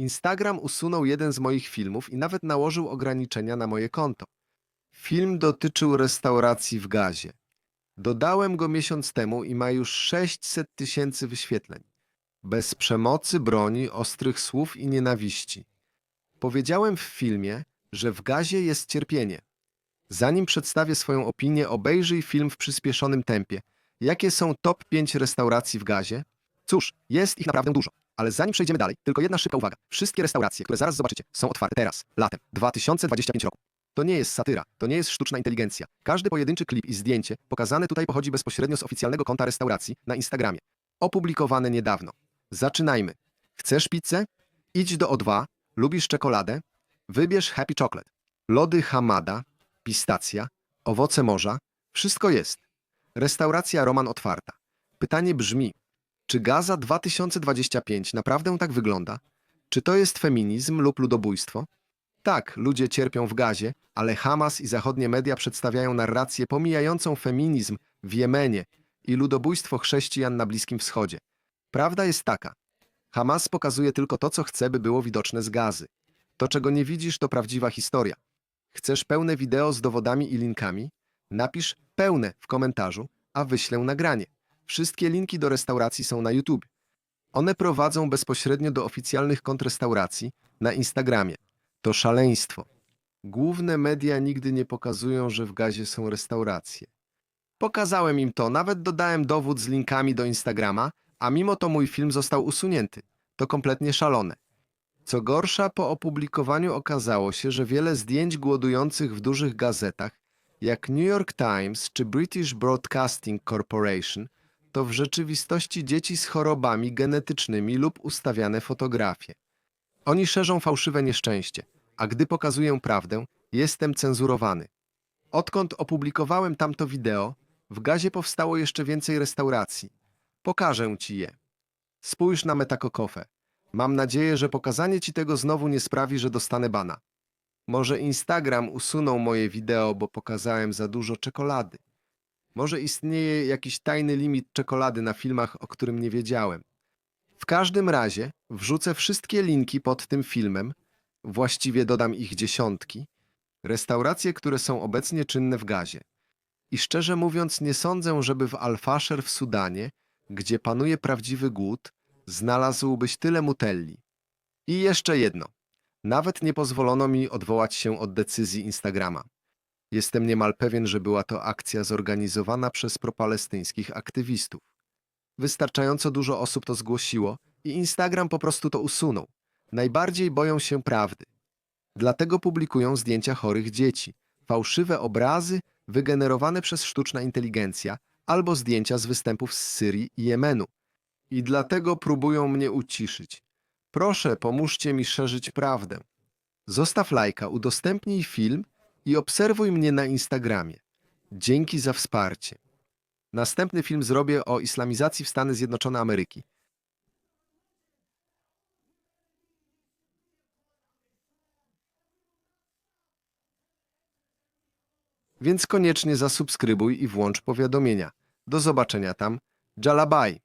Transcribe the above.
Instagram usunął jeden z moich filmów i nawet nałożył ograniczenia na moje konto. Film dotyczył restauracji w gazie. Dodałem go miesiąc temu i ma już 600 tysięcy wyświetleń. Bez przemocy, broni, ostrych słów i nienawiści. Powiedziałem w filmie, że w gazie jest cierpienie. Zanim przedstawię swoją opinię, obejrzyj film w przyspieszonym tempie. Jakie są top 5 restauracji w gazie? Cóż, jest ich naprawdę dużo. Ale zanim przejdziemy dalej, tylko jedna szybka uwaga. Wszystkie restauracje, które zaraz zobaczycie, są otwarte teraz, latem 2025 roku. To nie jest satyra, to nie jest sztuczna inteligencja. Każdy pojedynczy klip i zdjęcie pokazane tutaj pochodzi bezpośrednio z oficjalnego konta restauracji na Instagramie. Opublikowane niedawno. Zaczynajmy. Chcesz pizzę? Idź do O2. Lubisz czekoladę? Wybierz Happy Chocolate. Lody Hamada, pistacja, owoce morza. Wszystko jest. Restauracja Roman otwarta. Pytanie brzmi, czy Gaza 2025 naprawdę tak wygląda? Czy to jest feminizm lub ludobójstwo? Tak, ludzie cierpią w gazie, ale Hamas i zachodnie media przedstawiają narrację pomijającą feminizm w Jemenie i ludobójstwo chrześcijan na Bliskim Wschodzie. Prawda jest taka. Hamas pokazuje tylko to, co chce, by było widoczne z gazy. To, czego nie widzisz, to prawdziwa historia. Chcesz pełne wideo z dowodami i linkami? Napisz pełne w komentarzu, a wyślę nagranie. Wszystkie linki do restauracji są na YouTube. One prowadzą bezpośrednio do oficjalnych kont restauracji na Instagramie. To szaleństwo. Główne media nigdy nie pokazują, że w gazie są restauracje. Pokazałem im to, nawet dodałem dowód z linkami do Instagrama, a mimo to mój film został usunięty. To kompletnie szalone. Co gorsza, po opublikowaniu okazało się, że wiele zdjęć głodujących w dużych gazetach, jak New York Times czy British Broadcasting Corporation, to w rzeczywistości dzieci z chorobami genetycznymi lub ustawiane fotografie. Oni szerzą fałszywe nieszczęście, a gdy pokazuję prawdę, jestem cenzurowany. Odkąd opublikowałem tamto wideo, w gazie powstało jeszcze więcej restauracji. Pokażę ci je. Spójrz na Metakokofę. Mam nadzieję, że pokazanie ci tego znowu nie sprawi, że dostanę bana. Może Instagram usunął moje wideo, bo pokazałem za dużo czekolady. Może istnieje jakiś tajny limit czekolady na filmach, o którym nie wiedziałem. W każdym razie wrzucę wszystkie linki pod tym filmem, właściwie dodam ich dziesiątki, restauracje, które są obecnie czynne w gazie. I szczerze mówiąc, nie sądzę, żeby w Al-Fasher w Sudanie, gdzie panuje prawdziwy głód, znalazłbyś tyle mutelli. I jeszcze jedno. Nawet nie pozwolono mi odwołać się od decyzji Instagrama. Jestem niemal pewien, że była to akcja zorganizowana przez propalestyńskich aktywistów. Wystarczająco dużo osób to zgłosiło i Instagram po prostu to usunął. Najbardziej boją się prawdy. Dlatego publikują zdjęcia chorych dzieci, fałszywe obrazy wygenerowane przez sztuczna inteligencja albo zdjęcia z występów z Syrii i Jemenu. I dlatego próbują mnie uciszyć. Proszę, pomóżcie mi szerzyć prawdę. Zostaw lajka, udostępnij film i obserwuj mnie na Instagramie. Dzięki za wsparcie. Następny film zrobię o islamizacji w Stany Zjednoczone Ameryki. Więc koniecznie zasubskrybuj i włącz powiadomienia. Do zobaczenia tam. Jalabaj!